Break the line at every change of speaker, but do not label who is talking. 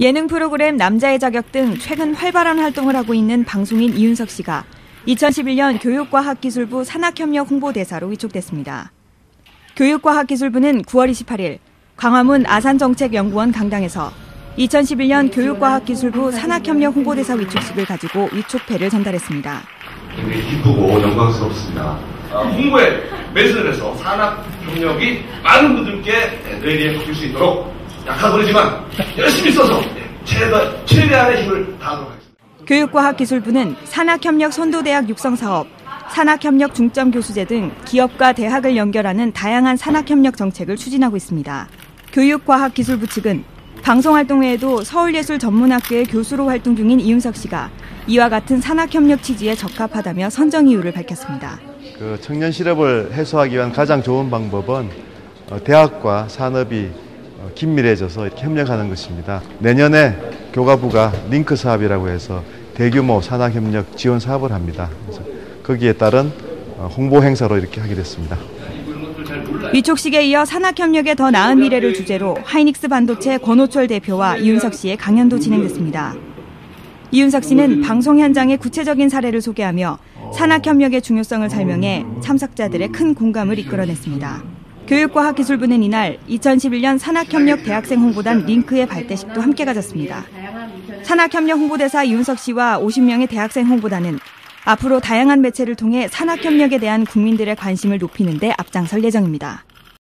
예능 프로그램 남자의 자격 등 최근 활발한 활동을 하고 있는 방송인 이윤석 씨가 2011년 교육과학기술부 산학협력 홍보대사로 위촉됐습니다. 교육과학기술부는 9월 28일 광화문 아산정책연구원 강당에서 2011년 교육과학기술부 산학협력 홍보대사 위촉식을 가지고 위촉패를 전달했습니다.
기쁘고 영광스럽습니다. 아, 홍보에 매진을 해서 산학협력이 많은 분들께 뇌리에 바뀔 수 있도록 약하거리지만 열심히 써서 최대, 최대한의 힘을 다하도록 하겠습니다.
교육과학기술부는 산학협력 선도대학 육성사업, 산학협력 중점 교수제 등 기업과 대학을 연결하는 다양한 산학협력 정책을 추진하고 있습니다. 교육과학기술부 측은 방송활동 외에도 서울예술전문학교의 교수로 활동 중인 이윤석 씨가 이와 같은 산학협력 취지에 적합하다며 선정 이유를 밝혔습니다.
그 청년 실업을 해소하기 위한 가장 좋은 방법은 어, 대학과 산업이 어, 긴밀해져서 이렇게 협력하는 것입니다. 내년에 교과부가 링크 사업이라고 해서 대규모 산학 협력 지원 사업을 합니다. 거기에 따른 어, 홍보 행사로 이렇게 하게 됐습니다.
위촉식에 이어 산학협력의 더 나은 미래를 주제로 하이닉스 반도체 권호철 대표와 이윤석 씨의 강연도 진행됐습니다. 이윤석 씨는 방송 현장의 구체적인 사례를 소개하며 산학협력의 중요성을 설명해 참석자들의 큰 공감을 이끌어냈습니다. 교육과학기술부는 이날 2011년 산학협력 대학생 홍보단 링크의 발대식도 함께 가졌습니다. 산학협력 홍보대사 이윤석 씨와 50명의 대학생 홍보단은 앞으로 다양한 매체를 통해 산학협력에 대한 국민들의 관심을 높이는 데 앞장설 예정입니다.